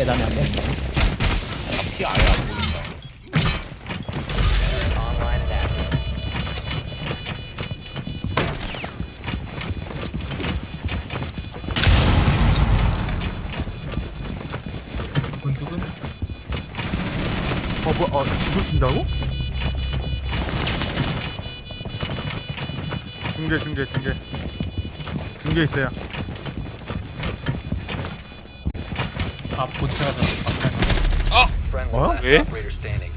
계단이 안 돼. 피 아예 안 보인다. 두근두근 어, 뭐, 어, 이걸 준다고? 중계, 중계, 중계. 중계 있어요. 아 본체가 저 Friendly What? last Eh? operator standing.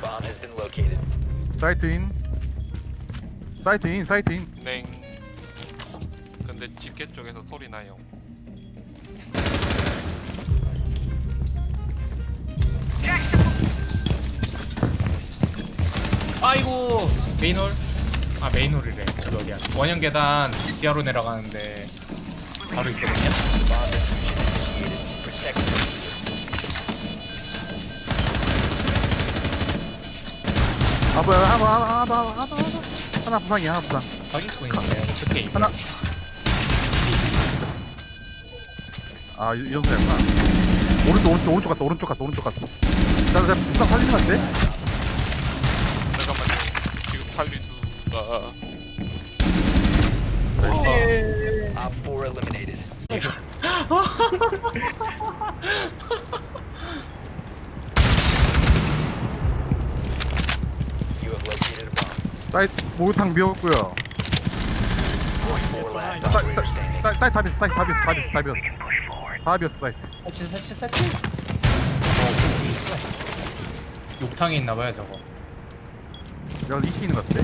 Bomb has been located. 사이트 인. 사이트 인, 사이트 인. 냉. 근데 집게 쪽에서 소리 나요. 아이고 메인홀 아 메인홀이래 여기 어디야 원형 계단 지하로 내려가는데 바로 있거든요 아, 뭐야, 하나, 하나, 하나, 하나, 하나, 부상이야, 하나 부상. 사기꾼 있네요 어떻게 이거 하나. 아, 이- 이런 소리구나. 오른쪽, 오른쪽, 오른쪽 갔어, 오른쪽 갔어, 오른쪽 갔어. 나, 나, 부상 것 같아? 잠깐만요. 지금 살릴 수가. Op 4 eliminated. You have located a bomb. 사이트, 목욕탕 비웠고요. Four last 사, operator standing. 사, 사이트 다 비었어, 사이트 다 비었어, 다 비었어, 다 비었어. 다 비었어, 사이트. 설치 설치 설치 욕탕에 있나봐요 저거 내가 이시 있는 것 같아.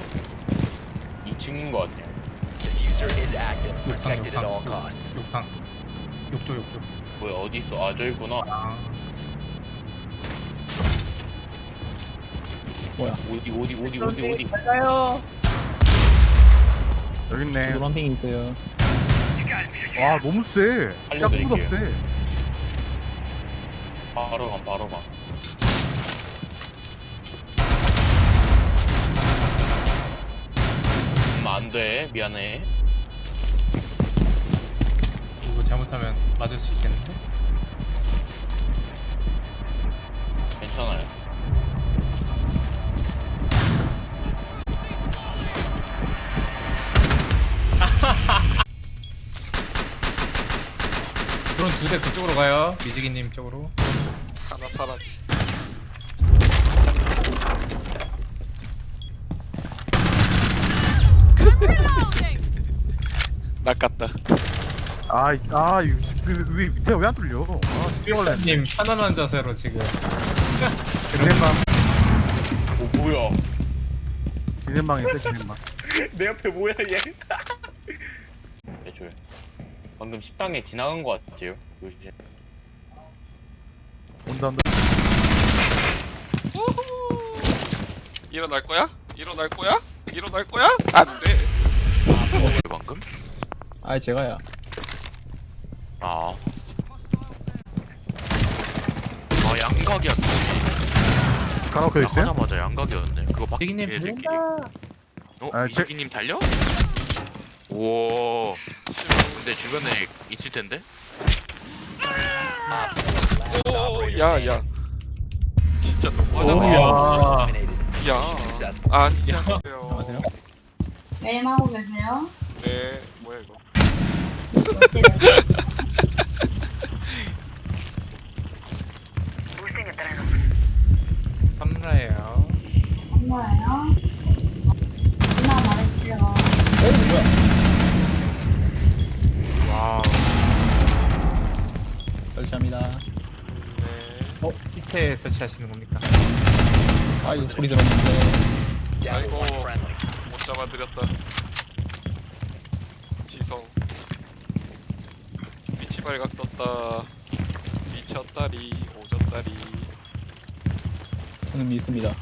2층인 것 같아요. Diffuser is active. 욕탕 Protected at all 욕탕 costs. 욕탕 욕조 욕조 뭐야 어디 있어? 아 저기구나. 아 뭐야? 어디 어디 어디 어디 어디. 여기 있네. 노란핑 있어요. 와, 너무 세. 짝보다 세. 바로 가 바로 가. 음, 안 돼. 미안해. 잘못하면 맞을 수 있겠는데? 괜찮아요. 드론 두 대 그쪽으로 가요 미지기님 쪽으로 하나 사라지. 낚았다. 아, 이- 아, 왜 밑에 왜 안 뚫려? 아, 뛰어올래. 님 편안한 자세로 지금 기념방, 오 뭐야? 기념방 있어, 기념방. 내 옆에 뭐야 얘? 네, 줘요. 방금 식당에 지나간 것 같아요. 요즘. 온다, 온다. 일어날 거야? 일어날 거야? 일어날 거야? 안 돼. 방금? 아, 제가야. 아. 아 양각이었네. 가라오케 있어요? 나가자마자 양각이었네. 그거 밖에 미지기님 애들끼리. 어? 아, 제- 미지기님 달려? 오. 근데 주변에 있을 텐데? 오, 야, 야. 진짜. 너무하잖아. Eliminated. 야. 아니지 않고요. 안녕하세요. 게임하고 계세요? 네, 뭐야 이거? 밑에 설치하시는 겁니까? 아, 이거 소리 들었는데. 아이고. 못 잡아드렸다. 지성. 빛이 발각 떴다. 미쳤다리, 오졌다리. 저는 믿습니다.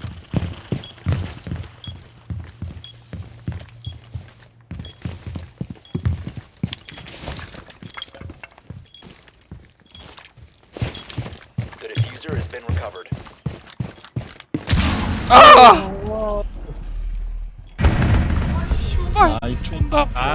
covered. Ah!